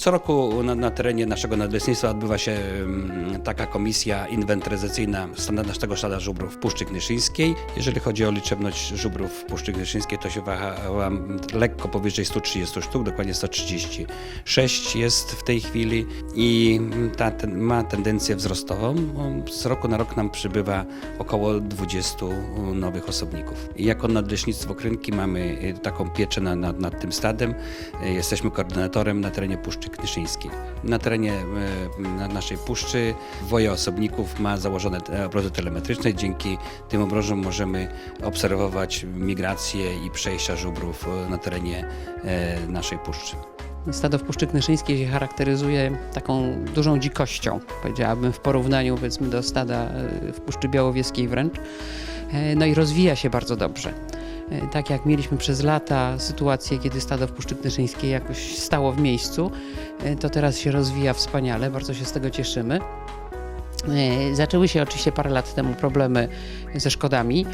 Co roku na, na terenie naszego nadleśnictwa odbywa się mm, taka komisja inwentaryzacyjna naszego stada żubrów Puszczy Knyszyńskiej. Jeżeli chodzi o liczebność żubrów Puszczy Knyszyńskiej, to się waha lekko powyżej 130 sztuk, dokładnie 136 jest w tej chwili i ta ten, ma tendencję wzrostową. Z roku na rok nam przybywa około 20 nowych osobników. Jako nadleśnictwo Krynki mamy y, taką pieczę nad, nad, nad tym stadem. Y, Jesteśmy koordynatorem na terenie Puszczy Knyszyńskiej. Na terenie y, na naszej puszczy woje osobników ma założone te obroty telemetryczne. Dzięki tym obrozom możemy obserwować migrację i przejścia żubrów y, na terenie y, naszej puszczy. Stado w Puszczy Knyszyńskiej się charakteryzuje taką dużą dzikością, powiedziałabym, w porównaniu powiedzmy do stada e, w Puszczy Białowieskiej wręcz. E, No i rozwija się bardzo dobrze. E, Tak jak mieliśmy przez lata sytuację, kiedy stado w Puszczy Knyszyńskiej jakoś stało w miejscu, e, to teraz się rozwija wspaniale, bardzo się z tego cieszymy. E, Zaczęły się oczywiście parę lat temu problemy ze szkodami,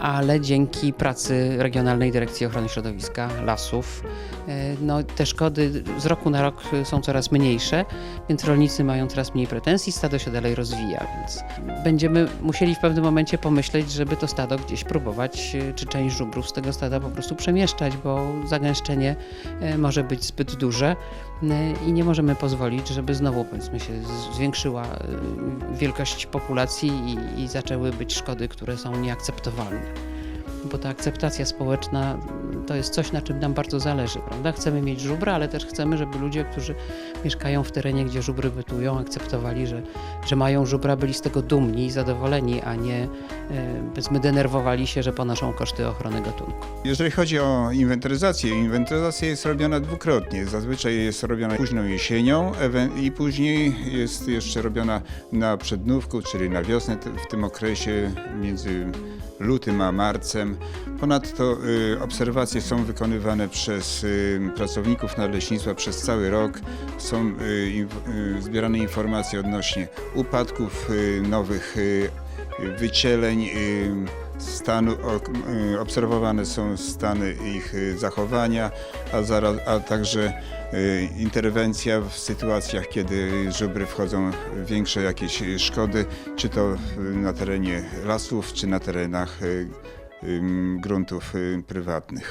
ale dzięki pracy Regionalnej Dyrekcji Ochrony Środowiska, lasów, e, no, te szkody z roku na rok są coraz mniejsze, więc rolnicy mają coraz mniej pretensji, stado się dalej rozwija, więc będziemy musieli w pewnym momencie pomyśleć, żeby to stado gdzieś próbować, e, czy część żubrów z tego stada po prostu przemieszczać, bo zagęszczenie może być zbyt duże i nie możemy pozwolić, żeby znowu powiedzmy się zwiększyła wielkość populacji i, i zaczęły być szkody, które są nieakceptowalne. Bo ta akceptacja społeczna to jest coś, na czym nam bardzo zależy, prawda? Chcemy mieć żubra, ale też chcemy, żeby ludzie, którzy mieszkają w terenie, gdzie żubry bytują, akceptowali, że, że mają żubra, byli z tego dumni i zadowoleni, a nie, e, powiedzmy, denerwowali się, że ponoszą koszty ochrony gatunku. Jeżeli chodzi o inwentaryzację, inwentaryzacja jest robiona dwukrotnie. Zazwyczaj jest robiona późną jesienią i później jest jeszcze robiona na przednówku, czyli na wiosnę w tym okresie między lutym a marcem. Ponadto y, są wykonywane przez y, pracowników nadleśnictwa przez cały rok. Są y, y, zbierane informacje odnośnie upadków, nowych wycieleń, stanu, obserwowane są stany ich zachowania, a, zaraz, a także interwencja w sytuacjach, kiedy żubry wchodzą w większe jakieś szkody, czy to na terenie lasów, czy na terenach gruntów prywatnych.